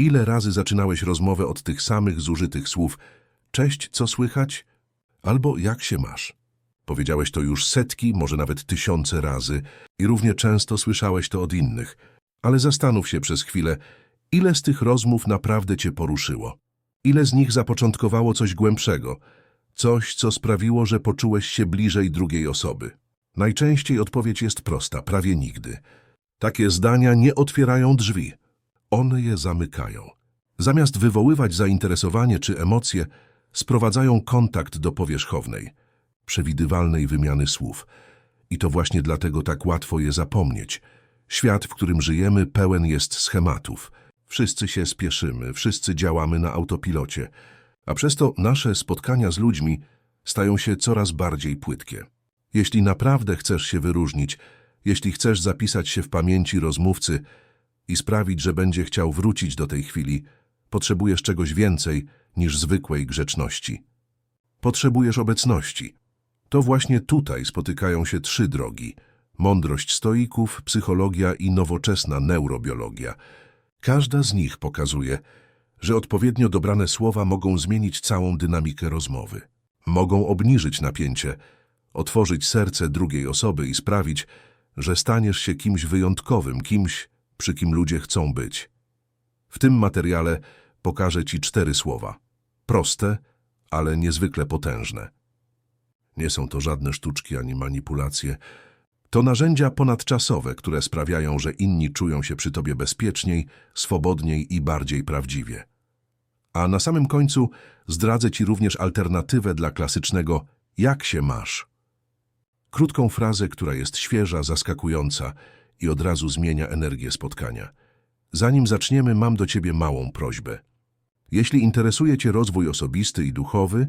Ile razy zaczynałeś rozmowę od tych samych zużytych słów cześć, co słychać? Albo jak się masz? Powiedziałeś to już setki, może nawet tysiące razy i równie często słyszałeś to od innych. Ale zastanów się przez chwilę, ile z tych rozmów naprawdę cię poruszyło? Ile z nich zapoczątkowało coś głębszego? Coś, co sprawiło, że poczułeś się bliżej drugiej osoby? Najczęściej odpowiedź jest prosta, prawie nigdy. Takie zdania nie otwierają drzwi. One je zamykają. Zamiast wywoływać zainteresowanie czy emocje, sprowadzają kontakt do powierzchownej, przewidywalnej wymiany słów. I to właśnie dlatego tak łatwo je zapomnieć. Świat, w którym żyjemy, pełen jest schematów. Wszyscy się spieszymy, wszyscy działamy na autopilocie, a przez to nasze spotkania z ludźmi stają się coraz bardziej płytkie. Jeśli naprawdę chcesz się wyróżnić, jeśli chcesz zapisać się w pamięci rozmówcy i sprawić, że będzie chciał wrócić do tej chwili, potrzebujesz czegoś więcej niż zwykłej grzeczności. Potrzebujesz obecności. To właśnie tutaj spotykają się trzy drogi. Mądrość stoików, psychologia i nowoczesna neurobiologia. Każda z nich pokazuje, że odpowiednio dobrane słowa mogą zmienić całą dynamikę rozmowy. Mogą obniżyć napięcie, otworzyć serce drugiej osoby i sprawić, że staniesz się kimś wyjątkowym, kimś, przy kim ludzie chcą być. W tym materiale pokażę Ci cztery słowa. Proste, ale niezwykle potężne. Nie są to żadne sztuczki ani manipulacje. To narzędzia ponadczasowe, które sprawiają, że inni czują się przy Tobie bezpieczniej, swobodniej i bardziej prawdziwie. A na samym końcu zdradzę Ci również alternatywę dla klasycznego jak się masz. Krótką frazę, która jest świeża, zaskakująca i od razu zmienia energię spotkania. Zanim zaczniemy, mam do Ciebie małą prośbę. Jeśli interesuje Cię rozwój osobisty i duchowy,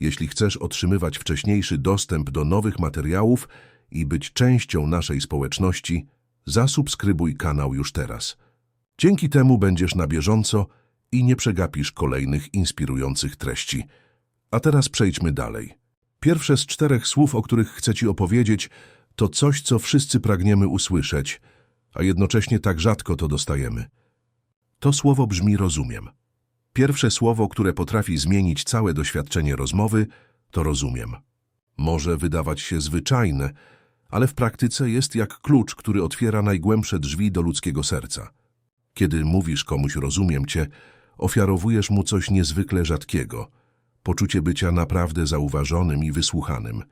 jeśli chcesz otrzymywać wcześniejszy dostęp do nowych materiałów i być częścią naszej społeczności, zasubskrybuj kanał już teraz. Dzięki temu będziesz na bieżąco i nie przegapisz kolejnych inspirujących treści. A teraz przejdźmy dalej. Pierwsze z czterech słów, o których chcę Ci opowiedzieć, to coś, co wszyscy pragniemy usłyszeć, a jednocześnie tak rzadko to dostajemy. To słowo brzmi rozumiem. Pierwsze słowo, które potrafi zmienić całe doświadczenie rozmowy, to rozumiem. Może wydawać się zwyczajne, ale w praktyce jest jak klucz, który otwiera najgłębsze drzwi do ludzkiego serca. Kiedy mówisz komuś rozumiem cię, ofiarowujesz mu coś niezwykle rzadkiego. Poczucie bycia naprawdę zauważonym i wysłuchanym.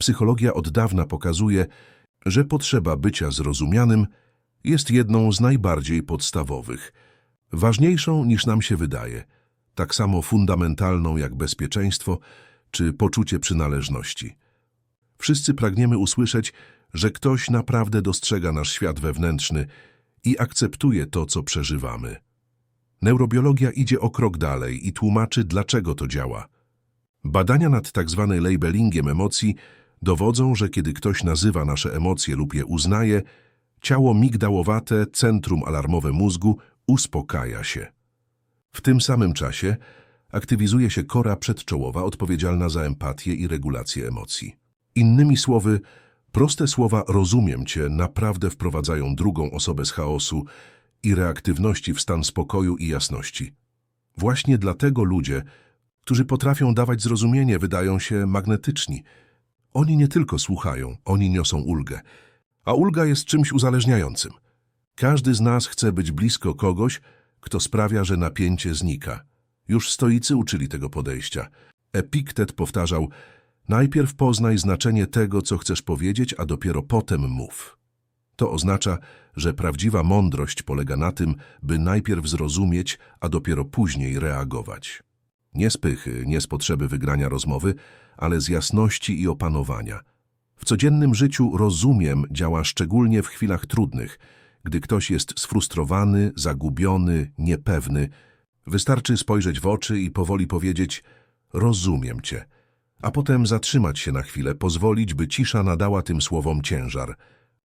Psychologia od dawna pokazuje, że potrzeba bycia zrozumianym jest jedną z najbardziej podstawowych, ważniejszą niż nam się wydaje, tak samo fundamentalną jak bezpieczeństwo czy poczucie przynależności. Wszyscy pragniemy usłyszeć, że ktoś naprawdę dostrzega nasz świat wewnętrzny i akceptuje to, co przeżywamy. Neurobiologia idzie o krok dalej i tłumaczy, dlaczego to działa. Badania nad tzw. labelingiem emocji dowodzą, że kiedy ktoś nazywa nasze emocje lub je uznaje, ciało migdałowate, centrum alarmowe mózgu, uspokaja się. W tym samym czasie aktywizuje się kora przedczołowa odpowiedzialna za empatię i regulację emocji. Innymi słowy, proste słowa rozumiem cię naprawdę wprowadzają drugą osobę z chaosu i reaktywności w stan spokoju i jasności. Właśnie dlatego ludzie, którzy potrafią dawać zrozumienie, wydają się magnetyczni. Oni nie tylko słuchają, oni niosą ulgę. A ulga jest czymś uzależniającym. Każdy z nas chce być blisko kogoś, kto sprawia, że napięcie znika. Już stoicy uczyli tego podejścia. Epiktet powtarzał, najpierw poznaj znaczenie tego, co chcesz powiedzieć, a dopiero potem mów. To oznacza, że prawdziwa mądrość polega na tym, by najpierw zrozumieć, a dopiero później reagować. Nie z pychy, nie z potrzeby wygrania rozmowy, ale z jasności i opanowania. W codziennym życiu rozumiem działa szczególnie w chwilach trudnych, gdy ktoś jest sfrustrowany, zagubiony, niepewny. Wystarczy spojrzeć w oczy i powoli powiedzieć rozumiem cię, a potem zatrzymać się na chwilę, pozwolić, by cisza nadała tym słowom ciężar.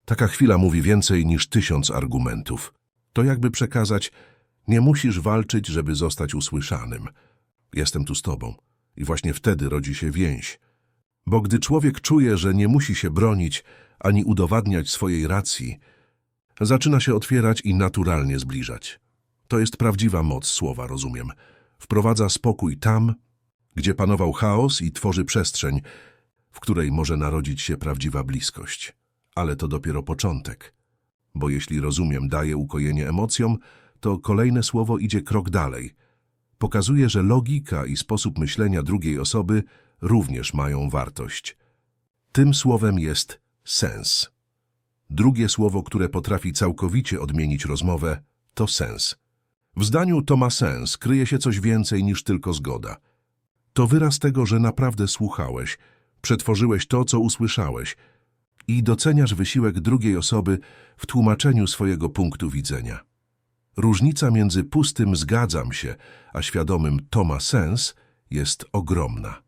Taka chwila mówi więcej niż tysiąc argumentów. To jakby przekazać, nie musisz walczyć, żeby zostać usłyszanym. Jestem tu z tobą. I właśnie wtedy rodzi się więź. Bo gdy człowiek czuje, że nie musi się bronić ani udowadniać swojej racji, zaczyna się otwierać i naturalnie zbliżać. To jest prawdziwa moc słowa, rozumiem. Wprowadza spokój tam, gdzie panował chaos i tworzy przestrzeń, w której może narodzić się prawdziwa bliskość. Ale to dopiero początek. Bo jeśli rozumiem daje ukojenie emocjom, to kolejne słowo idzie krok dalej. Pokazuje, że logika i sposób myślenia drugiej osoby również mają wartość. Tym słowem jest sens. Drugie słowo, które potrafi całkowicie odmienić rozmowę, to sens. W zdaniu to ma sens, kryje się coś więcej niż tylko zgoda. To wyraz tego, że naprawdę słuchałeś, przetworzyłeś to, co usłyszałeś i doceniasz wysiłek drugiej osoby w tłumaczeniu swojego punktu widzenia. Różnica między pustym zgadzam się, a świadomym to ma sens jest ogromna.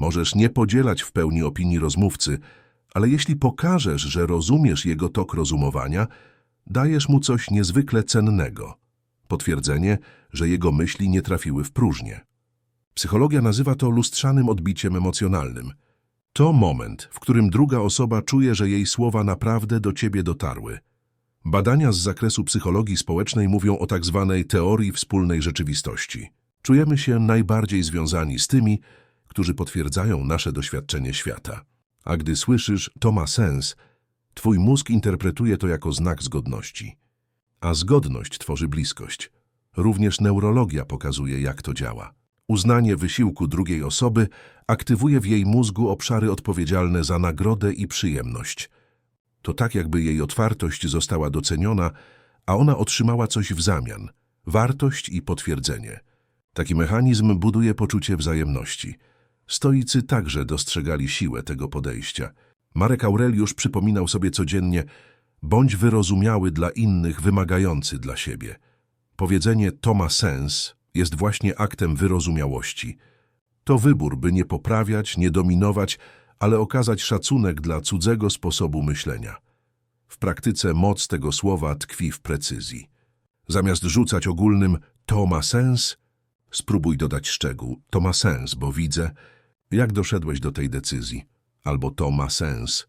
Możesz nie podzielać w pełni opinii rozmówcy, ale jeśli pokażesz, że rozumiesz jego tok rozumowania, dajesz mu coś niezwykle cennego. Potwierdzenie, że jego myśli nie trafiły w próżnię. Psychologia nazywa to lustrzanym odbiciem emocjonalnym. To moment, w którym druga osoba czuje, że jej słowa naprawdę do ciebie dotarły. Badania z zakresu psychologii społecznej mówią o tak zwanej teorii wspólnej rzeczywistości. Czujemy się najbardziej związani z tymi, którzy potwierdzają nasze doświadczenie świata. A gdy słyszysz, to ma sens, twój mózg interpretuje to jako znak zgodności. A zgodność tworzy bliskość. Również neurologia pokazuje, jak to działa. Uznanie wysiłku drugiej osoby aktywuje w jej mózgu obszary odpowiedzialne za nagrodę i przyjemność. To tak, jakby jej otwartość została doceniona, a ona otrzymała coś w zamian wartość i potwierdzenie. Taki mechanizm buduje poczucie wzajemności. Stoicy także dostrzegali siłę tego podejścia. Marek Aureliusz przypominał sobie codziennie: bądź wyrozumiały dla innych, wymagający dla siebie. Powiedzenie to ma sens jest właśnie aktem wyrozumiałości. To wybór, by nie poprawiać, nie dominować, ale okazać szacunek dla cudzego sposobu myślenia. W praktyce moc tego słowa tkwi w precyzji. Zamiast rzucać ogólnym to ma sens, spróbuj dodać szczegół. To ma sens, bo widzę, jak doszedłeś do tej decyzji. Albo to ma sens,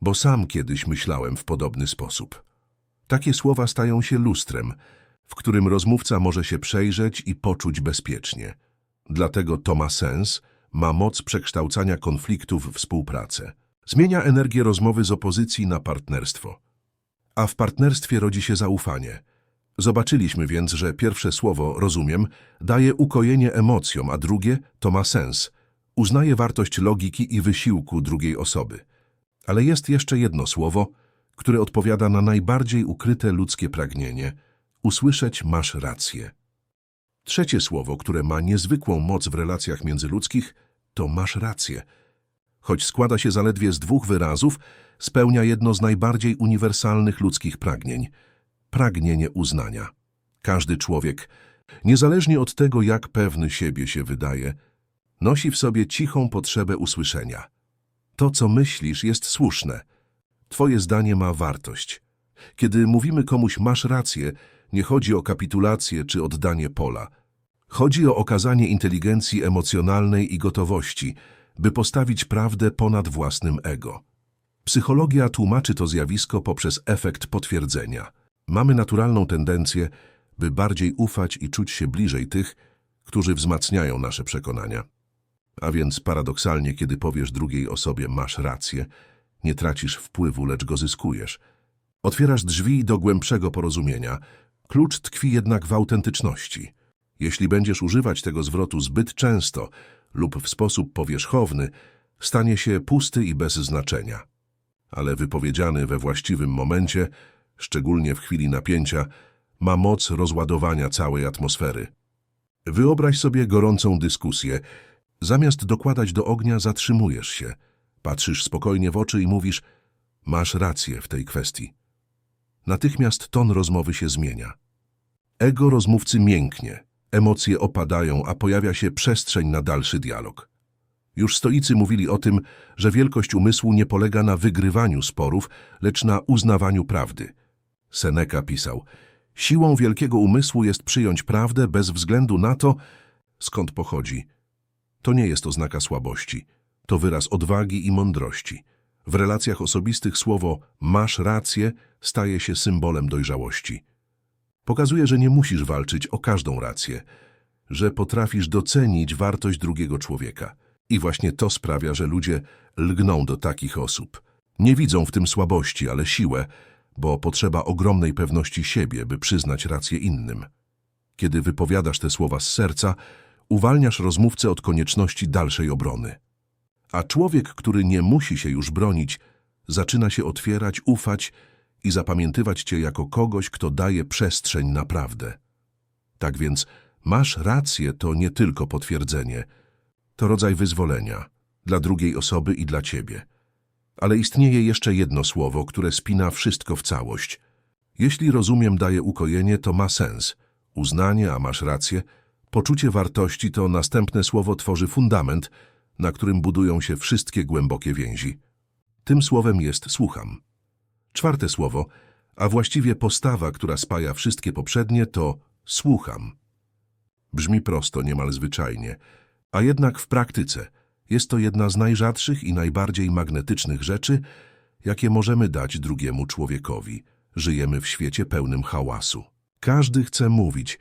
bo sam kiedyś myślałem w podobny sposób. Takie słowa stają się lustrem, w którym rozmówca może się przejrzeć i poczuć bezpiecznie. Dlatego to ma sens, ma moc przekształcania konfliktów w współpracę. Zmienia energię rozmowy z opozycji na partnerstwo. A w partnerstwie rodzi się zaufanie. Zobaczyliśmy więc, że pierwsze słowo, rozumiem, daje ukojenie emocjom, a drugie to ma sens. Uznaje wartość logiki i wysiłku drugiej osoby. Ale jest jeszcze jedno słowo, które odpowiada na najbardziej ukryte ludzkie pragnienie – usłyszeć masz rację. Trzecie słowo, które ma niezwykłą moc w relacjach międzyludzkich, to masz rację. Choć składa się zaledwie z dwóch wyrazów, spełnia jedno z najbardziej uniwersalnych ludzkich pragnień pragnienie uznania. Każdy człowiek, niezależnie od tego, jak pewny siebie się wydaje, nosi w sobie cichą potrzebę usłyszenia. To, co myślisz, jest słuszne. Twoje zdanie ma wartość. Kiedy mówimy komuś masz rację, nie chodzi o kapitulację czy oddanie pola. Chodzi o okazanie inteligencji emocjonalnej i gotowości, by postawić prawdę ponad własnym ego. Psychologia tłumaczy to zjawisko poprzez efekt potwierdzenia. Mamy naturalną tendencję, by bardziej ufać i czuć się bliżej tych, którzy wzmacniają nasze przekonania. A więc paradoksalnie, kiedy powiesz drugiej osobie masz rację, nie tracisz wpływu, lecz go zyskujesz. Otwierasz drzwi do głębszego porozumienia, Klucz tkwi jednak w autentyczności. Jeśli będziesz używać tego zwrotu zbyt często lub w sposób powierzchowny, stanie się pusty i bez znaczenia. Ale wypowiedziany we właściwym momencie, szczególnie w chwili napięcia, ma moc rozładowania całej atmosfery. Wyobraź sobie gorącą dyskusję. Zamiast dokładać do ognia, zatrzymujesz się. Patrzysz spokojnie w oczy i mówisz, masz rację w tej kwestii. Natychmiast ton rozmowy się zmienia. Ego rozmówcy mięknie, emocje opadają, a pojawia się przestrzeń na dalszy dialog. Już stoicy mówili o tym, że wielkość umysłu nie polega na wygrywaniu sporów, lecz na uznawaniu prawdy. Seneca pisał, siłą wielkiego umysłu jest przyjąć prawdę bez względu na to, skąd pochodzi. To nie jest oznaka słabości, to wyraz odwagi i mądrości. W relacjach osobistych słowo masz rację staje się symbolem dojrzałości. Pokazuje, że nie musisz walczyć o każdą rację, że potrafisz docenić wartość drugiego człowieka. I właśnie to sprawia, że ludzie lgną do takich osób. Nie widzą w tym słabości, ale siłę, bo potrzeba ogromnej pewności siebie, by przyznać rację innym. Kiedy wypowiadasz te słowa z serca, uwalniasz rozmówcę od konieczności dalszej obrony. A człowiek, który nie musi się już bronić, zaczyna się otwierać, ufać i zapamiętywać cię jako kogoś, kto daje przestrzeń na prawdę. Tak więc masz rację to nie tylko potwierdzenie, to rodzaj wyzwolenia dla drugiej osoby i dla ciebie. Ale istnieje jeszcze jedno słowo, które spina wszystko w całość. Jeśli rozumiem daje ukojenie, to ma sens. Uznanie, a masz rację, poczucie wartości to następne słowo tworzy fundament, na którym budują się wszystkie głębokie więzi. Tym słowem jest słucham. Czwarte słowo, a właściwie postawa, która spaja wszystkie poprzednie, to słucham. Brzmi prosto, niemal zwyczajnie, a jednak w praktyce jest to jedna z najrzadszych i najbardziej magnetycznych rzeczy, jakie możemy dać drugiemu człowiekowi. Żyjemy w świecie pełnym hałasu. Każdy chce mówić,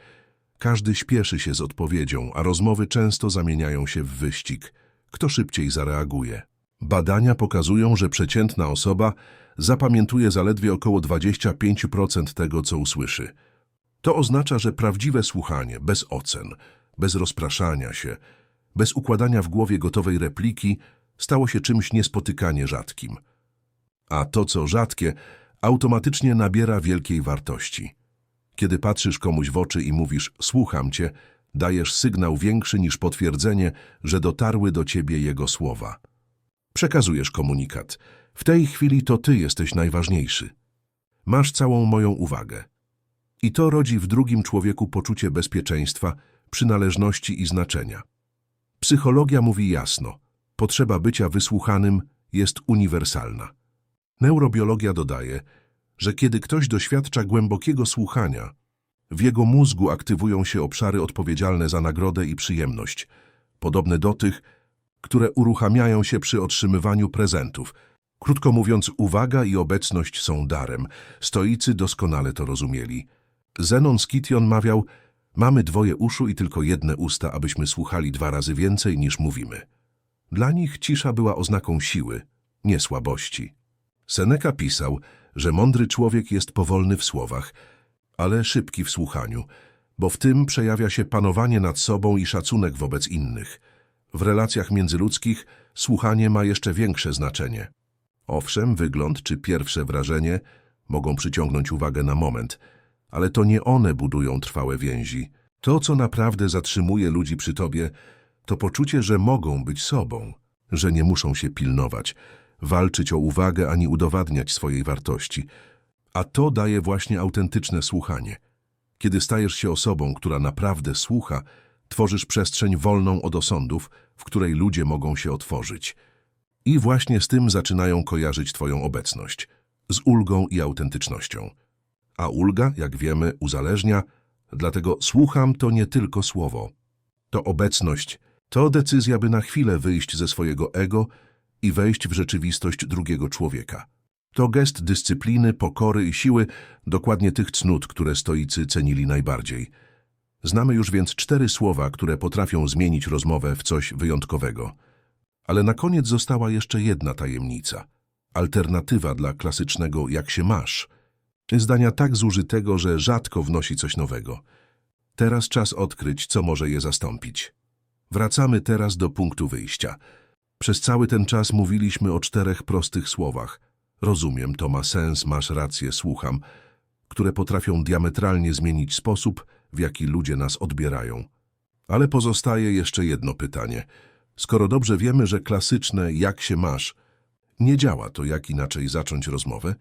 każdy śpieszy się z odpowiedzią, a rozmowy często zamieniają się w wyścig. Kto szybciej zareaguje? Badania pokazują, że przeciętna osoba zapamiętuje zaledwie około 25% tego, co usłyszy. To oznacza, że prawdziwe słuchanie, bez ocen, bez rozpraszania się, bez układania w głowie gotowej repliki, stało się czymś niespotykanie rzadkim. A to, co rzadkie, automatycznie nabiera wielkiej wartości. Kiedy patrzysz komuś w oczy i mówisz słucham cię, dajesz sygnał większy niż potwierdzenie, że dotarły do ciebie jego słowa. Przekazujesz komunikat. W tej chwili to ty jesteś najważniejszy. Masz całą moją uwagę. I to rodzi w drugim człowieku poczucie bezpieczeństwa, przynależności i znaczenia. Psychologia mówi jasno, potrzeba bycia wysłuchanym jest uniwersalna. Neurobiologia dodaje, że kiedy ktoś doświadcza głębokiego słuchania, w jego mózgu aktywują się obszary odpowiedzialne za nagrodę i przyjemność, podobne do tych, które uruchamiają się przy otrzymywaniu prezentów. Krótko mówiąc, uwaga i obecność są darem. Stoicy doskonale to rozumieli. Zenon Skition mawiał, mamy dwoje uszu i tylko jedne usta, abyśmy słuchali dwa razy więcej niż mówimy. Dla nich cisza była oznaką siły, nie słabości. Seneca pisał, że mądry człowiek jest powolny w słowach, ale szybki w słuchaniu, bo w tym przejawia się panowanie nad sobą i szacunek wobec innych. W relacjach międzyludzkich słuchanie ma jeszcze większe znaczenie. Owszem, wygląd czy pierwsze wrażenie mogą przyciągnąć uwagę na moment, ale to nie one budują trwałe więzi. To, co naprawdę zatrzymuje ludzi przy tobie, to poczucie, że mogą być sobą, że nie muszą się pilnować, walczyć o uwagę ani udowadniać swojej wartości. A to daje właśnie autentyczne słuchanie. Kiedy stajesz się osobą, która naprawdę słucha, tworzysz przestrzeń wolną od osądów, w której ludzie mogą się otworzyć. I właśnie z tym zaczynają kojarzyć Twoją obecność, z ulgą i autentycznością. A ulga, jak wiemy, uzależnia, dlatego słucham to nie tylko słowo. To obecność, to decyzja, by na chwilę wyjść ze swojego ego i wejść w rzeczywistość drugiego człowieka. To gest dyscypliny, pokory i siły, dokładnie tych cnót, które stoicy cenili najbardziej. Znamy już więc cztery słowa, które potrafią zmienić rozmowę w coś wyjątkowego. Ale na koniec została jeszcze jedna tajemnica. Alternatywa dla klasycznego jak się masz. Zdania tak zużytego, że rzadko wnosi coś nowego. Teraz czas odkryć, co może je zastąpić. Wracamy teraz do punktu wyjścia. Przez cały ten czas mówiliśmy o czterech prostych słowach. Rozumiem, to ma sens, masz rację, słucham, które potrafią diametralnie zmienić sposób, w jaki ludzie nas odbierają. Ale pozostaje jeszcze jedno pytanie. Skoro dobrze wiemy, że klasyczne jak się masz nie działa, to jak inaczej zacząć rozmowę?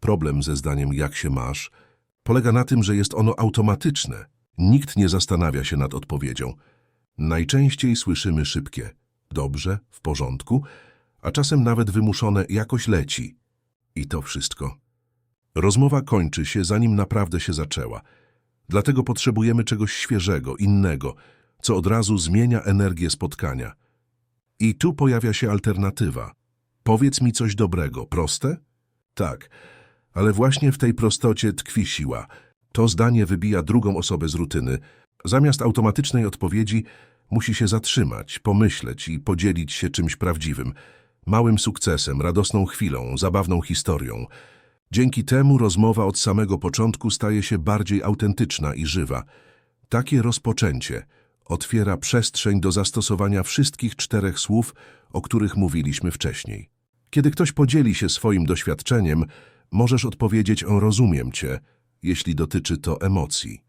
Problem ze zdaniem jak się masz polega na tym, że jest ono automatyczne. Nikt nie zastanawia się nad odpowiedzią. Najczęściej słyszymy szybkie dobrze, w porządku, a czasem nawet wymuszone jakoś leci. I to wszystko. Rozmowa kończy się, zanim naprawdę się zaczęła. Dlatego potrzebujemy czegoś świeżego, innego, co od razu zmienia energię spotkania. I tu pojawia się alternatywa. Powiedz mi coś dobrego. Proste? Tak, ale właśnie w tej prostocie tkwi siła. To zdanie wybija drugą osobę z rutyny. Zamiast automatycznej odpowiedzi musi się zatrzymać, pomyśleć i podzielić się czymś prawdziwym. Małym sukcesem, radosną chwilą, zabawną historią. Dzięki temu rozmowa od samego początku staje się bardziej autentyczna i żywa. Takie rozpoczęcie otwiera przestrzeń do zastosowania wszystkich czterech słów, o których mówiliśmy wcześniej. Kiedy ktoś podzieli się swoim doświadczeniem, możesz odpowiedzieć rozumiem cię, jeśli dotyczy to emocji.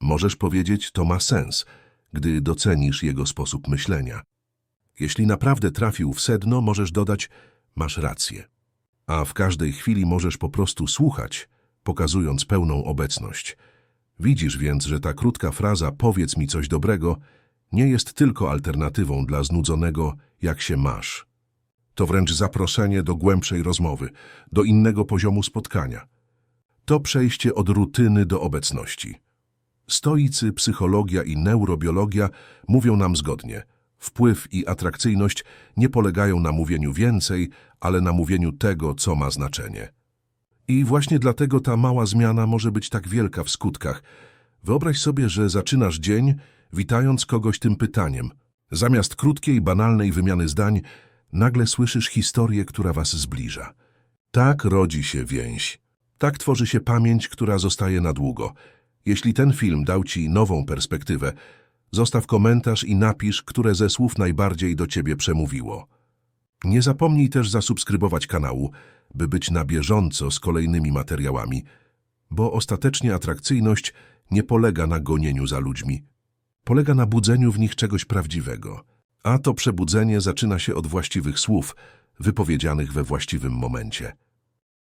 Możesz powiedzieć to ma sens, gdy docenisz jego sposób myślenia. Jeśli naprawdę trafił w sedno, możesz dodać masz rację. A w każdej chwili możesz po prostu słuchać, pokazując pełną obecność. Widzisz więc, że ta krótka fraza powiedz mi coś dobrego nie jest tylko alternatywą dla znudzonego jak się masz. To wręcz zaproszenie do głębszej rozmowy, do innego poziomu spotkania. To przejście od rutyny do obecności. Stoicy, psychologia i neurobiologia mówią nam zgodnie. Wpływ i atrakcyjność nie polegają na mówieniu więcej, ale na mówieniu tego, co ma znaczenie. I właśnie dlatego ta mała zmiana może być tak wielka w skutkach. Wyobraź sobie, że zaczynasz dzień, witając kogoś tym pytaniem. Zamiast krótkiej, banalnej wymiany zdań, nagle słyszysz historię, która was zbliża. Tak rodzi się więź. Tak tworzy się pamięć, która zostaje na długo. Jeśli ten film dał ci nową perspektywę, zostaw komentarz i napisz, które ze słów najbardziej do ciebie przemówiło. Nie zapomnij też zasubskrybować kanału, by być na bieżąco z kolejnymi materiałami, bo ostatecznie atrakcyjność nie polega na gonieniu za ludźmi. Polega na budzeniu w nich czegoś prawdziwego. A to przebudzenie zaczyna się od właściwych słów, wypowiedzianych we właściwym momencie.